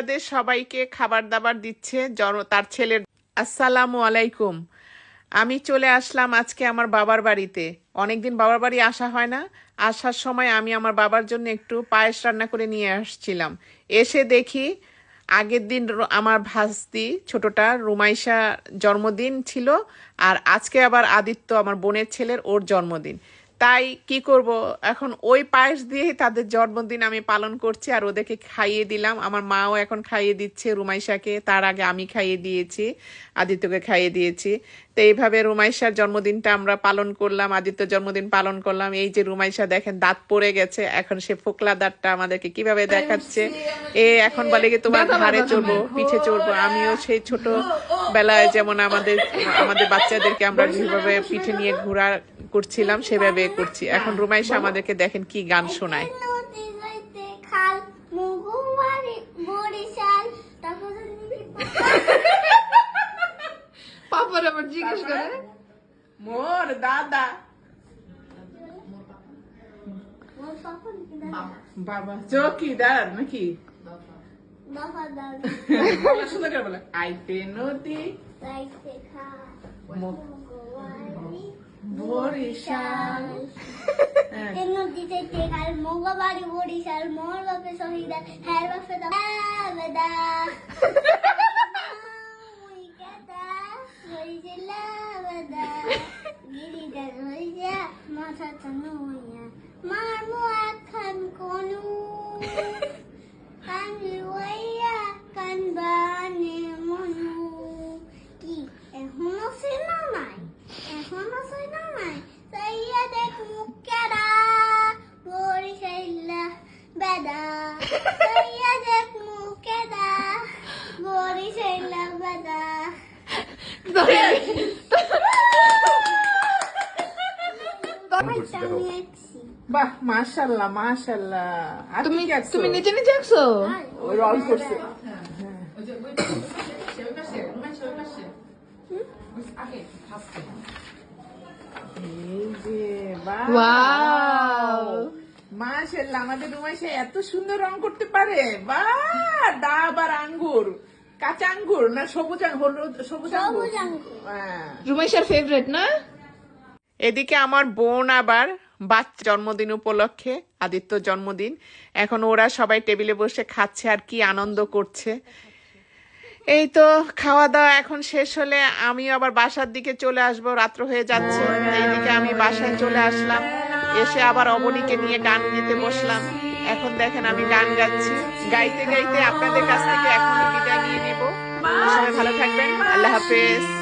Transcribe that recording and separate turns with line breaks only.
বাচ্চাদের সবাইকে খাবার দাবার দিচ্ছে জন- তার ছেলের। আসসালামু আলাইকুম। আমি চলে আসলাম আজকে আমার বাবার বাড়িতে। অনেকদিন বাবার বাড়ি আসা হয় না। আসার সময় আমি আমার বাবার জন্য একটু পায়েস রান্না করে নিয়ে আসছিলাম। এসে দেখি আগের দিন আমার ভাস্তি, ছোটটা রুমাইশা জন্মদিন ছিল, আর আজকে আবার আদিত্য, আমার বোনের ছেলের ওর জন্মদিন। তাই কি করব? এখন ওই পায়েস দিয়েই তাদের জন্মদিন আমি পালন করছি আর ওদেরকে খাইয়ে দিলাম। আমার মাও এখন খাইয়ে দিচ্ছে রুমাইশাকে। তার আগে আমি খাইয়ে দিয়েছি আদিত্যকে খাইয়ে দিয়েছি। তো এইভাবে রুমাইশার জন্মদিনটা আমরা পালন করলাম আদিত্য জন্মদিন পালন করলাম। এই যে রুমাইশা দেখেন দাঁত পড়ে গেছে। এখন সে ফোকলা দাঁতটা আমাদেরকে কীভাবে দেখাচ্ছে? এ এখন বলে কি তোমার ঘাড়ে চড়বো পিঠে চড়বো? আমিও সেই ছোট বেলায় যেমন আমাদের আমাদের বাচ্চাদেরকে আমরা যেভাবে পিঠে নিয়ে ঘোরা করছিলাম সেভাবে করছি। এখন রুমাইশা আমাদেরকে দেখেন কি গান শোনায়।
পাপার আবার জিজ্ঞেস করে
মোর দাদা।
কি দাদা
বাবা চৌকিদার নাকি আইতে নদী
রাইতে খাল
মু-
মুগুমারি
বরিশাল। হ্যাঁ।
এর নদী হইতে খাল মুগুমারি বরিশাল মোর বাপে শহীদা হ্যার বাপে দাদা মাথা হইয়া মার মো এখন কান।
বাহ মাশাল্লাহ মাশাল্লাহ আর
তুমি তুমি নিচে নিচে আঁকছো
রল করছে এই যে বাহ
ওয়াও
মাশাল্লাহ আমাদের রুমাইশা এত সুন্দর রং করতে পারে। বাহ ডাব আর আঙ্গুর। কাঁচা আঙ্গুর না সবুজ আঙ্গুর? হলুদ সবুজ আঙ্গুর?
সবুজ আঙ্গুর।
হ্যাঁ।
রুমাইশার ফেভারিট না?
এদিকে আমার বোন আবার বাচ্চা জন্মদিন উপলক্ষে আদিত্য জন্মদিন। এখন ওরা সবাই টেবিলে বসে খাচ্ছে আর কি আনন্দ করছে। এই তো খাওয়া দাওয়া এখন শেষ হলে আমি আবার বাসার দিকে চলে আসব রাত্র হয়ে যাচ্ছে। এইদিকে আমি বাসায় চলে আসলাম। এসে আবার অবনীকে নিয়ে গান গেতে বসলাম। এখন দেখেন আমি গান গাচ্ছি। গাইতে গাইতে আপনাদের কাছ থেকে এখন বিদায় নিয়ে নেব। সবাই ভালো থাকবেন। আল্লাহ হাফেজ।